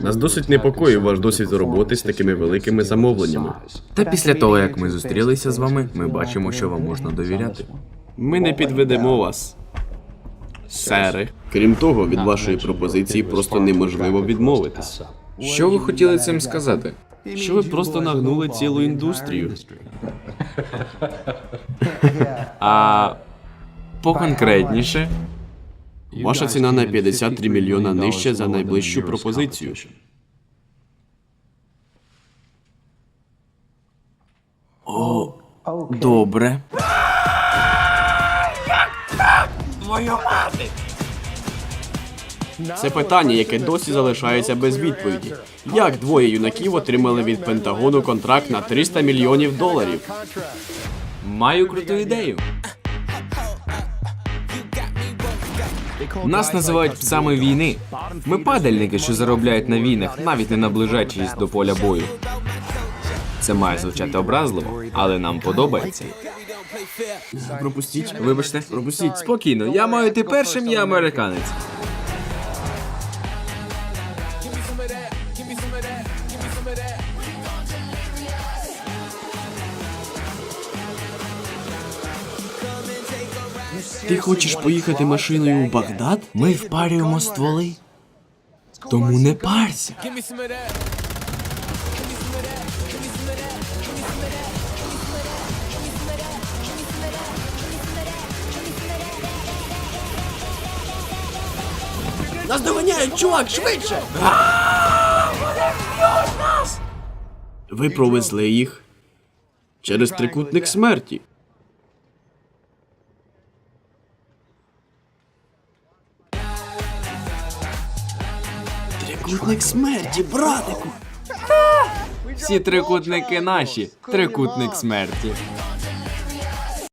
Нас досить непокоїв ваш досвід роботи з такими великими замовленнями. Та після того, як ми зустрілися з вами, ми бачимо, що вам можна довіряти. Ми не підведемо вас. Сери. Крім того, від вашої пропозиції просто неможливо відмовитись. Що ви хотіли цим сказати? Що ви просто нагнули цілу індустрію. А поконкретніше, Ваша ціна на 53 мільйона нижче за найближчу пропозицію. О, добре. Це питання, яке досі залишається без відповіді. Як двоє юнаків отримали від Пентагону контракт на 300 мільйонів доларів? Маю круту ідею. Нас називають псами війни. Ми падальники, що заробляють на війнах, навіть не наближаючись до поля бою. Це має звучати образливо, але нам подобається. Пропустіть. Вибачте, пропустіть спокійно. Я маю йти першим, я американець. Ти хочеш поїхати машиною у Багдад? Ми впарюємо стволи. Тому не парся. Нас доганяють, чувак, швидше! Ви провезли їх через трикутник смерті. Трикутник смерті, братику! Всі трикутники наші. Трикутник смерті.